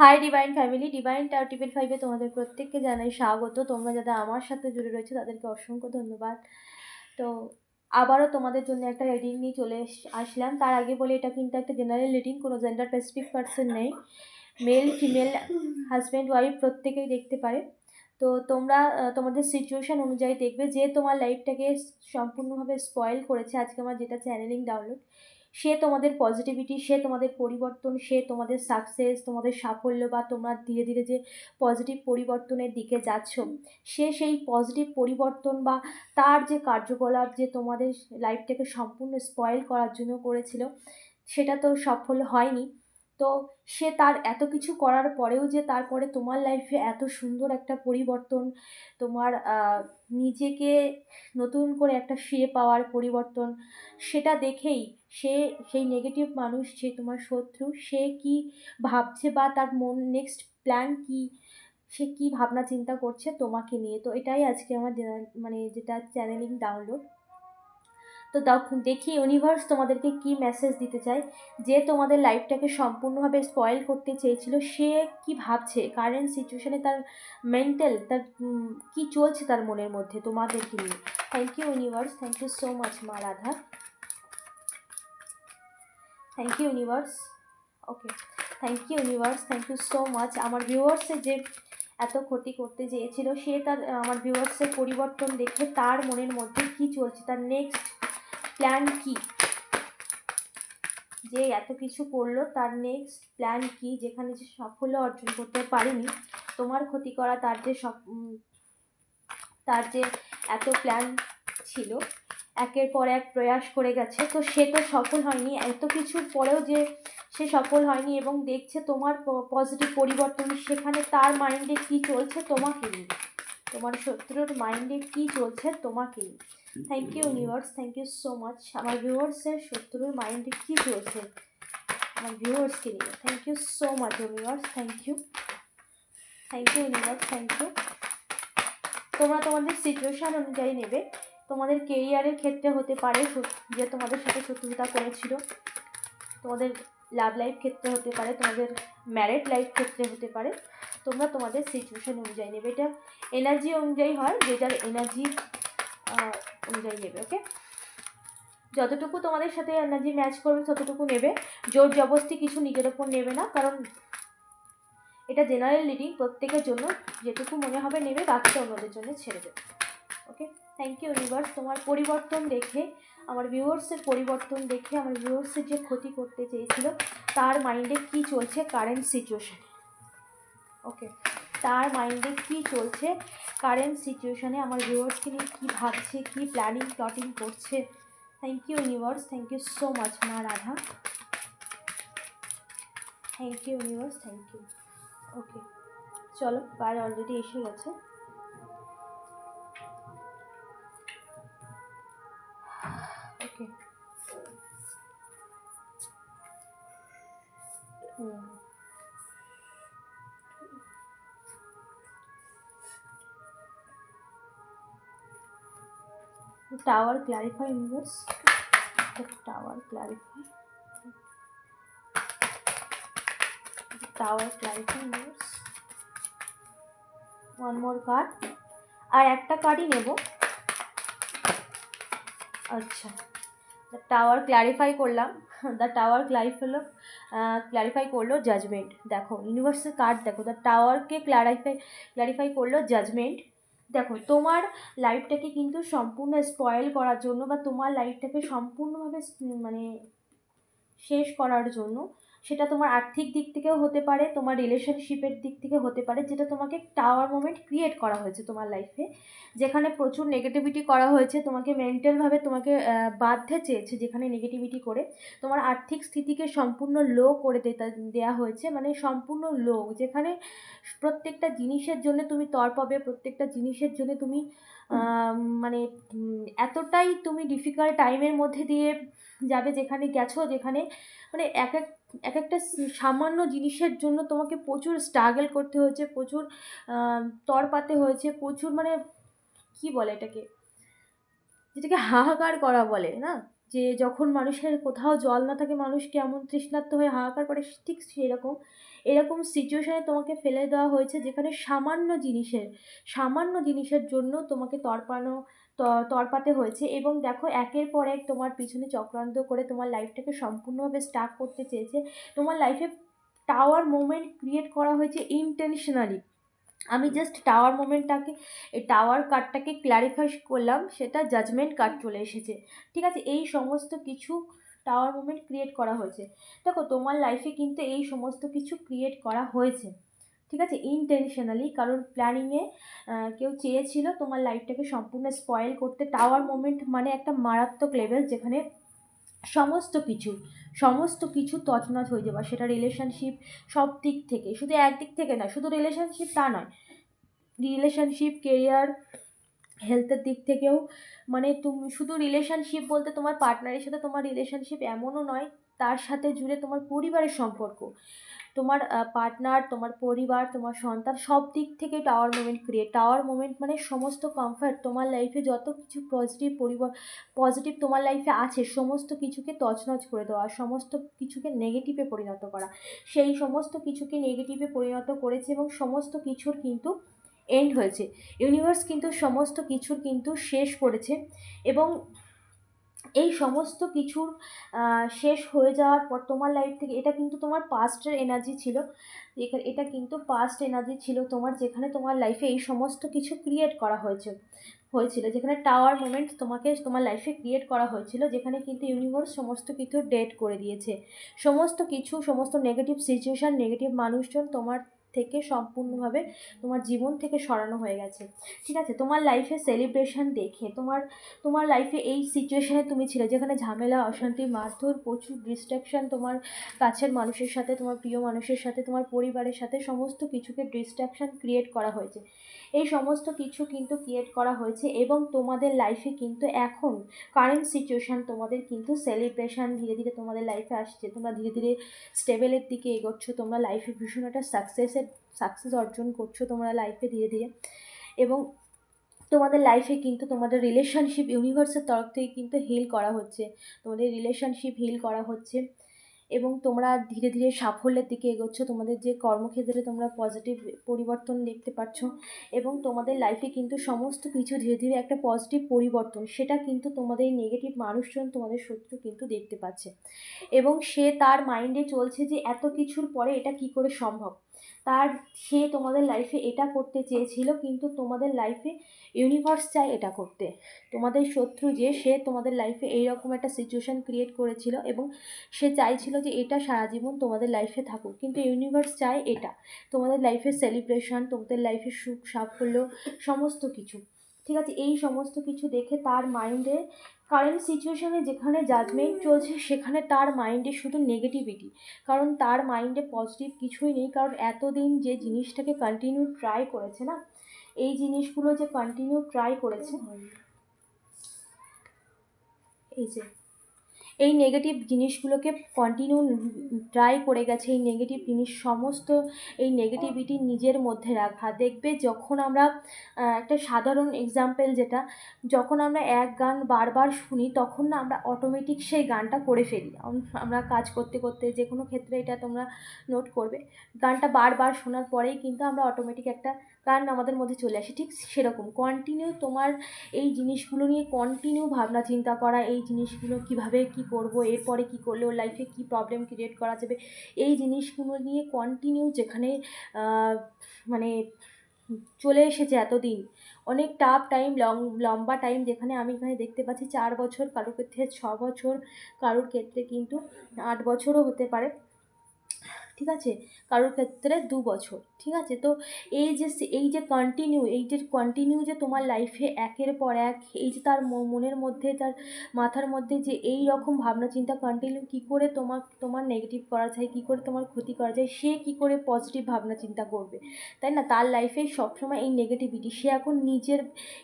Hi divine family divine টাও টিপের ফাইভে তোমাদের প্রত্যেককে জানাই স্বাগত। তোমরা যারা আমার সাথে জুড়ে রয়েছে, তাদেরকে অসংখ্য ধন্যবাদ। তো আবারও তোমাদের জন্য একটা রিডিং নিয়ে চলে আসলাম। তার আগে বলে, এটা কিন্তু একটা জেনারেল রিডিং কোনো জেন্ডার স্পেসিফিক পার্সন নেই। মেল ফিমেল হাজব্যান্ড ওয়াইফ প্রত্যেকেই দেখতে পারে। তো তোমরা তোমাদের সিচুয়েশান অনুযায়ী দেখবে যে তোমার লাইফটাকে সম্পূর্ণভাবে স্পয়েল করেছে। আজকে আমার যেটা চ্যানেলিং ডাউনলোড সে তোমাদের পজিটিভিটি সে তোমাদের পরিবর্তন, সে তোমাদের সাকসেস তোমাদের সাফল্য বা তোমরা ধীরে ধীরে যে পজিটিভ পরিবর্তনের দিকে যাচ্ছ, সে সেই পজিটিভ পরিবর্তন বা তার যে কার্যকলাপ যে তোমাদের লাইফটাকে সম্পূর্ণ স্পয়েল করার জন্য করেছিল, সেটা তো সফল হয়নি। তো সে তার এত কিছু করার পরেও যে তারপরে তোমার লাইফে এত সুন্দর একটা পরিবর্তন, তোমার নিজেকে নতুন করে একটা ফিরে পাওয়ার পরিবর্তন, সেটা দেখেই সে, সেই নেগেটিভ মানুষ যে তোমার শত্রু, সে কি ভাবছে বা তার মন নেক্সট প্ল্যান কি, সে কি ভাবনা চিন্তা করছে তোমাকে নিয়ে। তো এটাই আজকে আমার মানে যেটা চ্যানেলিং ডাউনলোড তো দেখি ইউনিভার্স তোমাদেরকে কি মেসেজ দিতে চায়? যে তোমাদের লাইফটাকে সম্পূর্ণভাবে স্পয়েল করতে চেয়েছিল, সে কি ভাবছে? কারেন্ট সিচুয়েশনে তার মেন্টাল তার কি চলছে তার মনের মধ্যে? তোমাদেরকে নিয়ে। Thank you universe thank you so much মা Radha. Thank you universe okay thank you universe thank you so much আমার ভিউয়ার্সে যে এত ক্ষতি করতে চেয়েছিল, সে তার, আমার ভিউয়ার্সের পরিবর্তন দেখে তার মনের মধ্যে কি চলছে? তার নেক্সট প্ল্যান কি? যে এত কিছু করল, তার নেক্সট প্ল্যান কি? যেখানে যে সাফল্য অর্জন করতে পারেনি, তোমার ক্ষতি করা তার যে সব তার যে এত প্ল্যান ছিল, একের পর এক প্রয়াস করে গেছে। তো সে তো সফল হয়নি। এত কিছুর পরেও যে সে সফল হয়নি এবং দেখছে তোমার পজিটিভ পরিবর্তন, সেখানে তার মাইন্ডে কি চলছে, তোমাকে নিয়ে। তোমার শত্রুর মাইন্ডে কি চলছে, তোমাকে নিয়ে। Thank you universe thank you so much আমার ভিউয়ার্সের শত্রুর মাইন্ডে কি চলছে? আমার ভিউয়ার্সকে নিয়ে। Thank you so much universe thank you thank you universe thank you তোমরা তোমাদের সিচুয়েশান অনুযায়ী নেবে। তোমাদের কেরিয়ারের ক্ষেত্রে হতে পারে যে তোমাদের সাথে শত্রুতা করেছিল। তোমাদের লাভ লাইফ ক্ষেত্রে হতে পারে, তোমাদের ম্যারেড লাইফ ক্ষেত্রে হতে পারে। তোমরা তোমাদের সিচুয়েশান অনুযায়ী নেবে। এটা এনার্জি অনুযায়ী হয়, যে যার এনার্জি অনুযায়ী নেবে ওকে যতটুকু তোমাদের সাথে এনার্জি ম্যাচ করবে, ততটুকু নেবে। জোর জবরদস্তি কিছু নিজের ওপর নেবে না, কারণ এটা জেনারেল লিডিং প্রত্যেকের জন্য যেটুকু মনে হবে নেবে, বাকিটা অন্যদের জন্য ছেড়ে দেবে ওকে থ্যাংক ইউ ইউনিভার্স তোমার পরিবর্তন দেখে, আমার ভিউয়ার্সের পরিবর্তন দেখে, আমার ভিউয়ার্সের যে ক্ষতি করতে চেয়েছিল, তার মাইন্ডে কি চলছে কারেন্ট সিচুয়েশানে ওকে তার মাইন্ডে কি চলছে কারেন্ট সিচুয়েশানে আমার ভিউয়ার্সকে নিয়ে কী ভাবছে, কী প্ল্যানিং প্লটিং করছে। Thank you universe thank you so much মা Radha. Thank you universe thank you okay চলো কার অলরেডি এসে গেছে। ওকে হুম। Tower clarify universe. The tower clarify. The tower clarify universe. One more card. আর একটা কার্ডই নেব। আচ্ছা। দ্য টাওয়ার ক্ল্যারিফাই করলাম। দ্য টাওয়ার ক্লারিফাই হলো ক্ল্যারিফাই করল জাজমেন্ট দেখো ইউনিভার্সের কার্ড দেখো। দ্য টাওয়ারকে ক্ল্যারিফাই ক্ল্যারিফাই করল জাজমেন্ট দেখো, তোমার লাইফটাকে কিন্তু সম্পূর্ণ স্পয়েল করার জন্য বা তোমার লাইফটাকে সম্পূর্ণভাবে মানে শেষ করার জন্য সেটা তোমার আর্থিক দিক থেকেও হতে পারে, তোমার রিলেশনশিপের দিক থেকে হতে পারে, যেটা তোমাকে টাওয়ার মোমেন্ট ক্রিয়েট করা হয়েছে তোমার লাইফে যেখানে প্রচুর নেগেটিভিটি করা হয়েছে, তোমাকে মেন্টালভাবে তোমাকে বাধ্যে চেয়েছে যেখানে নেগেটিভিটি করে। তোমার আর্থিক স্থিতিকে সম্পূর্ণ লো করে দেওয়া হয়েছে মানে সম্পূর্ণ লো যেখানে প্রত্যেকটা জিনিসের জন্য তুমি তর পাবে, প্রত্যেকটা জিনিসের জন্য তুমি মানে এতটাই তুমি ডিফিকাল্ট টাইমের মধ্যে দিয়ে যাবে যেখানে গেছো, যেখানে মানে এক এক এক একটা সামান্য জিনিসের জন্য তোমাকে প্রচুর স্ট্রাগল করতে হয়েছে, প্রচুর তর পাতে হয়েছে, প্রচুর মানে কি বলে এটাকে? যেটাকে হাহাকার করা বলে, না? যে যখন মানুষের কোথাও জল না থাকে, মানুষ কেমন তৃষ্ণার্ত হয়ে হাহাকার করে ঠিক সেরকম। এরকম সিচুয়েশানে তোমাকে ফেলে দেওয়া হয়েছে যেখানে সামান্য জিনিসের সামান্য জিনিসের জন্য তোমাকে তড়পানো তড়পাতে হয়েছে। এবং দেখো, একের পর এক তোমার পিছনে চক্রান্ত করে তোমার লাইফটাকে সম্পূর্ণভাবে স্টাক করতে চেয়েছে। তোমার লাইফে টাওয়ার মোমেন্ট ক্রিয়েট করা হয়েছে ইনটেনশনালি আমি জাস্ট টাওয়ার মোমেন্টটাকে এই টাওয়ার কার্ডটাকে ক্ল্যারিফাই করলাম, সেটা জাজমেন্ট কার্ড চলে এসেছে। ঠিক আছে? এই সমস্ত কিছু টাওয়ার মোমেন্ট ক্রিয়েট করা হয়েছে। দেখো, তোমার লাইফে কিন্তু এই সমস্ত কিছু ক্রিয়েট করা হয়েছে। ঠিক আছে? ইনটেনশনালি কারণ প্ল্যানিংয়ে কেউ চেয়েছিল তোমার লাইফটাকে সম্পূর্ণ স্পয়েল করতে। টাওয়ার মোমেন্ট মানে একটা মারাত্মক লেভেল যেখানে সমস্ত কিছু সমস্ত কিছু তছনছ হয়ে যাওয়া সেটা রিলেশনশিপ সব দিক থেকে, শুধু একদিক থেকে না শুধু রিলেশনশিপ তা নয়। রিলেশনশিপ কেরিয়ার হেলথের দিক থেকেও মানে তুমি, শুধু রিলেশনশিপ বলতে তোমার পার্টনারের সাথে তোমার রিলেশনশিপ এমনও নয় তার সাথে জুড়ে তোমার পরিবারের সম্পর্ক। তোমার পার্টনার তোমার পরিবার, তোমার সন্তান সব দিক থেকে tower movement create tower movement মানে সমস্ত কমফর্ট তোমার লাইফে যত কিছু পজিটিভ পরিবার পজিটিভ তোমার লাইফে আছে, সমস্ত কিছুকে তছনছ করে দেওয়া, সমস্ত কিছুকে নেগেটিভে পরিণত করা। সেই সমস্ত কিছুকে নেগেটিভে পরিণত করেছে এবং সমস্ত কিছুর কিন্তু এন্ড হয়েছে। ইউনিভার্স কিন্তু সমস্ত কিছুর কিন্তু শেষ করেছে এবং এই সমস্ত কিছুর শেষ হয়ে যাওয়ার পর তোমার লাইফ থেকে, এটা কিন্তু তোমার পাস্টের এনার্জি ছিল। এটা কিন্তু পাস্ট এনার্জি ছিল তোমার, যেখানে তোমার লাইফে এই সমস্ত কিছু ক্রিয়েট করা হয়েছে, হয়েছিল। যেখানে টাওয়ার মোমেন্ট তোমাকে, তোমার লাইফে ক্রিয়েট করা হয়েছিল, যেখানে কিন্তু ইউনিভার্স সমস্ত কিছু ডেট করে দিয়েছে। সমস্ত কিছু, সমস্ত নেগেটিভ সিচুয়েশান নেগেটিভ মানুষজন তোমার থেকে সম্পূর্ণভাবে তোমার জীবন থেকে সরানো হয়ে গেছে। ঠিক আছে? তোমার লাইফে সেলিব্রেশন দেখে, তোমার তোমার লাইফে এই সিচুয়েশানে তুমি ছিলে যেখানে ঝামেলা, অশান্তি, মারধর, প্রচুর ডিস্ট্র্যাকশান তোমার কাছের মানুষের সাথে, তোমার প্রিয় মানুষের সাথে, তোমার পরিবারের সাথে সমস্ত কিছুকে ডিস্ট্র্যাকশান ক্রিয়েট করা হয়েছে। এই সমস্ত কিছু কিন্তু ক্রিয়েট করা হয়েছে এবং তোমাদের লাইফে কিন্তু এখন কারেন্ট সিচুয়েশান তোমাদের কিন্তু সেলিব্রেশান ধীরে ধীরে তোমাদের লাইফে আসছে। তোমরা ধীরে ধীরে স্টেবেলের দিকে এগোচ্ছ, তোমরা লাইফে ভীষণ একটা সাকসেসের সাকসেস অর্জন করছ তোমরা লাইফে ধীরে ধীরে। এবং তোমাদের লাইফে কিন্তু তোমাদের রিলেশনশিপ ইউনিভার্সের তরফ থেকে কিন্তু হিল করা হচ্ছে। তোমাদের রিলেশনশিপ হিল করা হচ্ছে। এবং তোমরা ধীরে ধীরে সাফল্যের দিকে এগোচ্ছ। তোমাদের যে কর্মক্ষেত্রে তোমরা পজিটিভ পরিবর্তন দেখতে পাচ্ছ। এবং তোমাদের লাইফে কিন্তু সমস্ত কিছু ধীরে ধীরে একটা পজিটিভ পরিবর্তন, সেটা কিন্তু তোমাদের নেগেটিভ মানুষজন, তোমাদের শত্রু কিন্তু দেখতে পাচ্ছে। এবং সে তার মাইন্ডে চলছে যে এত কিছুর পরে এটা কি করে সম্ভব? তার, সে তোমাদের লাইফে এটা করতে চেয়েছিল, কিন্তু তোমাদের লাইফে ইউনিভার্স চায় এটা করতে। তোমাদের শত্রু যে, সে তোমাদের লাইফে এইরকম একটা সিচুয়েশান ক্রিয়েট করেছিল এবং সে চাইছিল যে এটা সারা জীবন তোমাদের লাইফে থাকুক, কিন্তু ইউনিভার্স চায় এটা। তোমাদের লাইফের সেলিব্রেশন তোমাদের লাইফের সুখ সাফল্য সমস্ত কিছু। ঠিক আছে এই সমস্ত কিছু দেখে তার মাইন্ডে কারেন্ট সিচুয়েশানে যেখানে জাজমেন্ট চলছে সেখানে তার মাইন্ডে শুধু নেগেটিভিটি কারণ তার মাইন্ডে পজিটিভ কিছুই নেই কারণ এতদিন যে জিনিসটাকে কন্টিনিউ ট্রাই করেছে না এই জিনিসগুলো যে কন্টিনিউ ট্রাই করেছে এই যে এই নেগেটিভ জিনিসগুলোকে কন্টিনিউ ট্রাই করে গেছে, এই নেগেটিভ জিনিস সমস্ত এই নেগেটিভিটি নিজের মধ্যে রাখা দেখবে যখন আমরা একটা সাধারণ এক্সাম্পল যেটা, যখন আমরা এক গান বারবার শুনি, তখন না আমরা অটোমেটিক সেই গানটা করে ফেলি। আমরা কাজ করতে করতে যে কোনো ক্ষেত্রে এটা তোমরা নোট করবে। গানটা বারবার শোনার পরেই কিন্তু আমরা অটোমেটিক একটা গান আমাদের মধ্যে চলে আসে ঠিক সেরকম। কন্টিনিউ তোমার এই জিনিসগুলো নিয়ে কন্টিনিউ ভাবনা চিন্তা করা, এই জিনিসগুলো কীভাবে কী করব, এরপরে কী করলে ওর লাইফে কী প্রবলেম ক্রিয়েট করা যাবে, এই জিনিসগুলো নিয়ে কন্টিনিউ যেখানে মানে চলে এসেছে এতদিন। অনেক টাফ টাইম লং লম্বা টাইম যেখানে আমি এখানে দেখতে পাচ্ছি, চার বছর কারোর ক্ষেত্রে ছ বছর কারোর ক্ষেত্রে কিন্তু আট বছরও হতে পারে। ঠিক আছে? কারোর ক্ষেত্রে দু বছর, ঠিক আছে? তো এই যে এই যে কন্টিনিউ এই যে কন্টিনিউ যে তোমার লাইফে একের পর এক, এই যে তার মনের মধ্যে, তার মাথার মধ্যে যে এই রকম ভাবনা চিন্তা কন্টিনিউ কী করে তোমার তোমার নেগেটিভ করা যায়, কী করে তোমার ক্ষতি করা যায়, সে কী করে পজিটিভ ভাবনা চিন্তা করবে? তাই না? তার লাইফে সবসময় এই নেগেটিভিটি সে এখন নিজের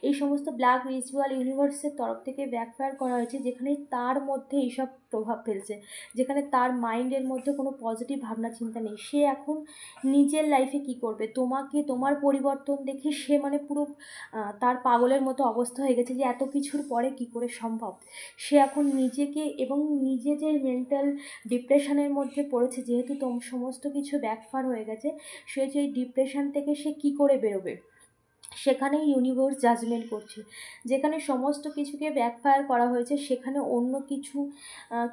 এই সমস্ত ব্ল্যাক রিচুয়াল ইউনিভার্সের তরফ থেকে ব্যাকফায়ার করা হয়েছে, যেখানে তার মধ্যে এইসব প্রভাব ফেলছে। যেখানে তার মাইন্ডের মধ্যে কোনো পজিটিভ ভাবনা চিন্তা নেই। সে এখন নিজের লাইফে কী করবে? তোমাকে, তোমার পরিবর্তন দেখে সে মানে পুরো তার পাগলের মতো অবস্থা হয়ে গেছে যে এত কিছুর পরে কী করে সম্ভব? সে এখন নিজেকে এবং নিজে যে মেন্টাল ডিপ্রেশনের মধ্যে পড়েছে, যেহেতু তোম, সমস্ত কিছু ব্যাকফার হয়ে গেছে, সে যে ডিপ্রেশন থেকে সে কী করে বেরোবে? সেখানে ইউনিভার্স জাজমেন্ট করছে। যেখানে সমস্ত কিছুকে ব্যাকফায়ার করা হয়েছে, সেখানে অন্য কিছু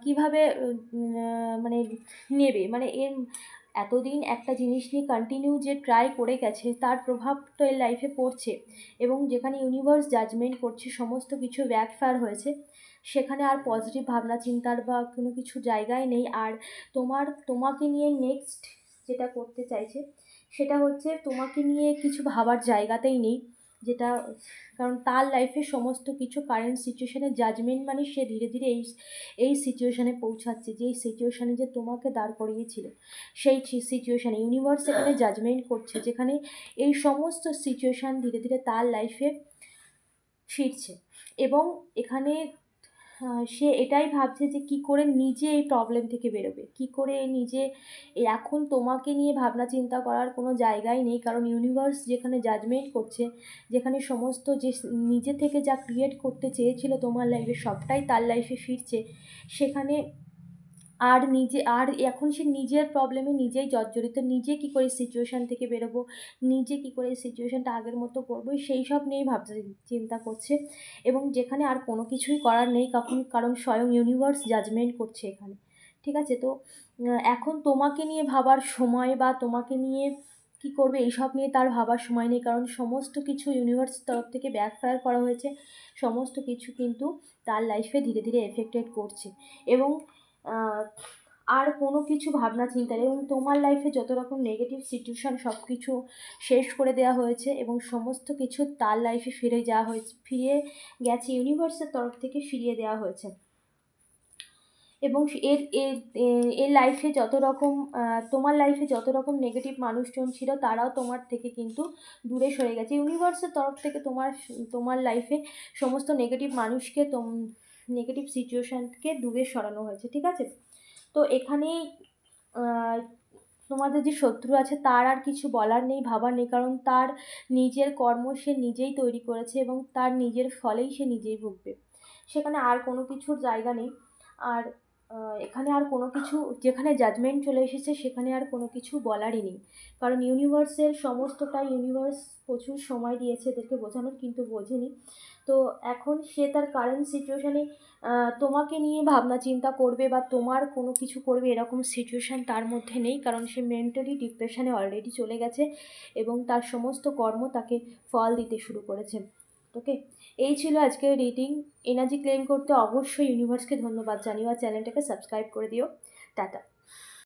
কীভাবে মানে নেবে? মানে এর এতদিন একটা জিনিস নিয়ে কন্টিনিউ যে ট্রাই করে গেছে, তার প্রভাব তো এর লাইফে পড়ছে। এবং যেখানে ইউনিভার্স জাজমেন্ট করছে, সমস্ত কিছু ব্যাকফায়ার হয়েছে, সেখানে আর পজিটিভ ভাবনা, চিন্তার বা কোনো কিছু জায়গায় নেই। আর তোমার, তোমাকে নিয়ে নেক্সট যেটা করতে চাইছে সেটা হচ্ছে তোমাকে নিয়ে কিছু ভাবার জায়গাতেই নেই। যেটা, কারণ তার লাইফে সমস্ত কিছু কারেন্ট সিচুয়েশানে জাজমেন্ট মানে সে ধীরে ধীরে এই এই সিচুয়েশানে পৌঁছাচ্ছে। যেই সিচুয়েশানে যে তোমাকে দাঁড় করিয়েছিল, সেই সিচুয়েশানে ইউনিভার্স এখানে জাজমেন্ট করছে, যেখানে এই সমস্ত সিচুয়েশান ধীরে ধীরে তার লাইফে ফিরছে। এবং এখানে সে এটাই ভাবছে যে কি করে নিজে এই প্রবলেম থেকে বেরোবে। কি করে নিজে এখন তোমাকে নিয়ে ভাবনা চিন্তা করার কোনো জায়গাই নেই। কারণ ইউনিভার্স যেখানে জাজমেন্ট করছে, যেখানে সমস্ত যে নিজে থেকে যা ক্রিয়েট করতে চেয়েছিল তোমার লাইফে সবটাই তার লাইফে ফিরছে। সেখানে আর নিজে, আর এখন সে নিজের প্রবলেমে নিজেই জর্জরিত, নিজে কী করে সিচুয়েশান থেকে বেরোবো, নিজে কী করে সিচুয়েশানটা আগের মতো করব সেই সব নিয়েই ভাবতে চিন্তা করছে। এবং যেখানে আর কোনো কিছুই করার নেই, কখন, কারণ স্বয়ং ইউনিভার্স জাজমেন্ট করছে এখানে। ঠিক আছে? তো এখন তোমাকে নিয়ে ভাবার সময় বা তোমাকে নিয়ে কী করবে, এইসব নিয়ে তার ভাবার সময় নেই, কারণ সমস্ত কিছু ইউনিভার্স তরফ থেকে ব্যাকফায়ার করা হয়েছে। সমস্ত কিছু কিন্তু তার লাইফে ধীরে ধীরে এফেক্টেড করছে। এবং আর কোনো কিছু ভাবনা চিন্তা নেই। এবং তোমার লাইফে যত রকম নেগেটিভ সিচুয়েশান সব কিছু শেষ করে দেওয়া হয়েছে এবং সমস্ত কিছু তার লাইফে ফিরে যাওয়া হয়েছে ফিরিয়ে গেছে ইউনিভার্সের তরফ থেকে ফিরিয়ে দেওয়া হয়েছে। এবং এর এর লাইফে যত রকম তোমার লাইফে যত রকম নেগেটিভ মানুষজন ছিল, তারাও তোমার থেকে কিন্তু দূরে সরে গেছে। ইউনিভার্সের তরফ থেকে তোমার তোমার লাইফে সমস্ত নেগেটিভ মানুষকে তোম নেগেটিভ সিচুয়েশানকে দূরে সরানো হয়েছে, ঠিক আছে? তো এখানে তোমাদের যে শত্রু আছে তার আর কিছু বলার নেই, ভাবার নেই, কারণ তার নিজের কর্ম সে নিজেই তৈরি করেছে এবং তার নিজের ফলেই সে নিজেই ভুগবে। সেখানে আর কোনো কিছুর জায়গা নেই। আর এখানে আর কোনো কিছু, যেখানে জাজমেন্ট চলে এসেছে, সেখানে আর কোনো কিছু বলারই নেই। কারণ ইউনিভার্সের সমস্তটা ইউনিভার্স প্রচুর সময় দিয়েছে এদেরকে বোঝানোর, কিন্তু বোঝেনি। তো এখন সে তার কারেন্ট সিচুয়েশানে তোমাকে নিয়ে ভাবনা চিন্তা করবে বা তোমার কোনো কিছু করবে, এরকম সিচুয়েশান তার মধ্যে নেই। কারণ সে মেন্টালি ডিপ্রেশানে অলরেডি চলে গেছে এবং তার সমস্ত কর্ম তাকে ফল দিতে শুরু করেছে। ওকে? এই ছিল আজকের রিডিং এনার্জি ক্লেম করতে অবশ্যই ইউনিভার্সকে ধন্যবাদ জানিও আর চ্যানেলটাকে সাবস্ক্রাইব করে দিও। টাটা।